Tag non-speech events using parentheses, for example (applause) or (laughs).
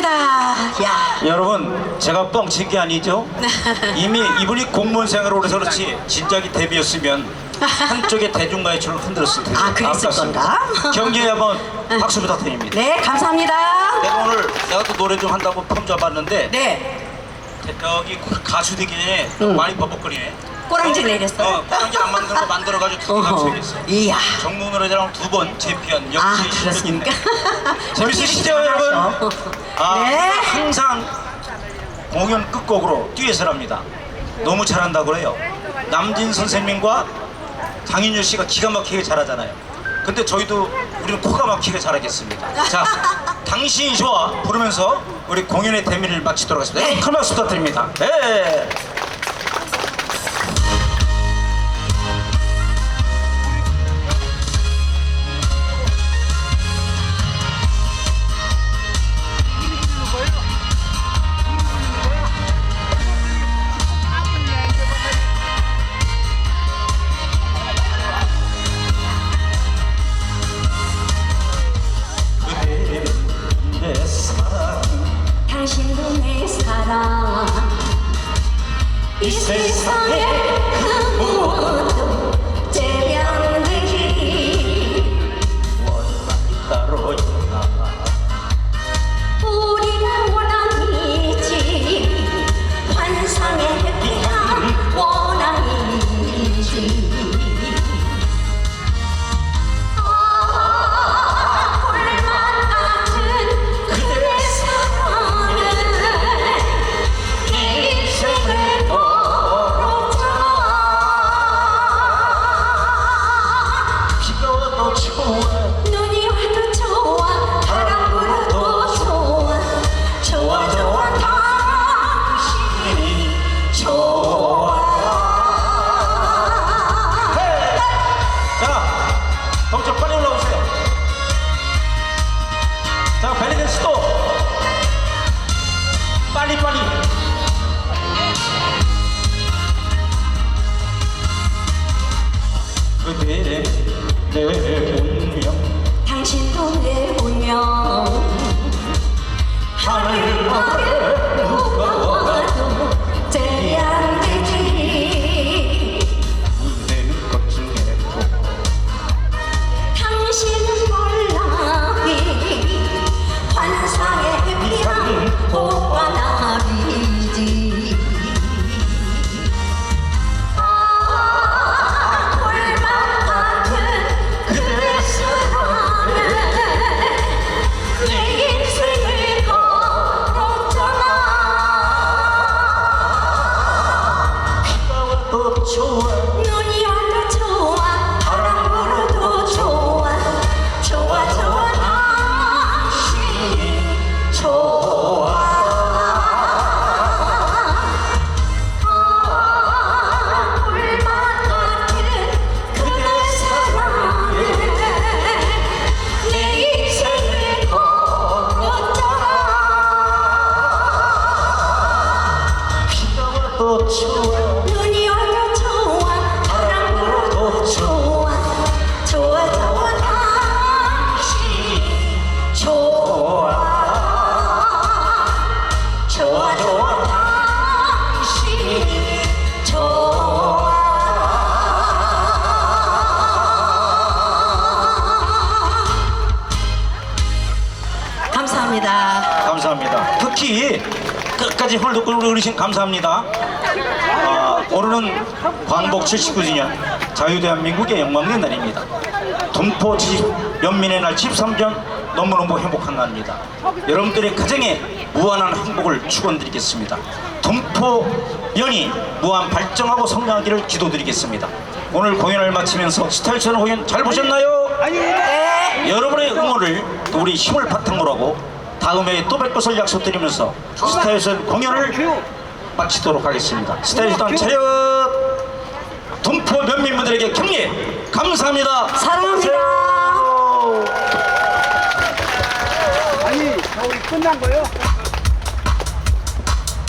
감사합니다. 야. 여러분 제가 뻥친 게 아니죠? (laughs) 이미 이분이 공무원 생활을 오래 해서 그렇지 진작에 데뷔였으면 한쪽의 대중가요처럼 흔들었을 텐데 아, 그랬을. 건가? 경기에 한번 (laughs) 박수 부탁드립니다 네, 감사합니다. 내가 오늘 내가 또 노래 좀 한다고 폼 잡았는데 네. 여기 가수 되기 전에 응. 많이 버벅거리네 꼬랑지 내렸어? 어, 꼬랑지 안 만든 거 만들어가지고 두 어허. 번 했어 이야. 정국 노래자랑 두 번 챔피언 아, 역시 그렇습니까? (laughs) 재밌으시죠 여러분? 아, 네. 항상 공연 끝곡으로 듀엣을 합니다. 너무 잘한다고 그래요. 남진 선생님과 장윤유 씨가 기가 막히게 잘하잖아요. 근데 저희도 우리는 코가 막히게 잘하겠습니다. 자, (laughs) 당신이 좋아 부르면서 우리 공연의 대미를 마치도록 하겠습니다. 네. 큰 박수 부탁드립니다. 네. 세상에 그 그대 특히 끝까지 홀도 끌고 그러신 감사합니다. 아, 오늘은 광복 79주년 자유대한민국의 영광의 날입니다. 동포 지 연민의 날 13전 너무너무 행복한 날입니다. 여러분들의 가정에 무한한 행복을 축원드리겠습니다. 동포 연이 무한 발전하고 성장하기를 기도드리겠습니다. 오늘 공연을 마치면서 스타일처럼 공연 잘 보셨나요? 네. 여러분의 응원을 또 우리 힘을 바탕으로 하고 다음에 또뵐 것을 약속드리면서 스타일선 공연을 마치도록 하겠습니다. 스타일선 차렷 동포 면민분들에게 격려 감사합니다. 사랑합니다. 아니, 저기 끝난 거요?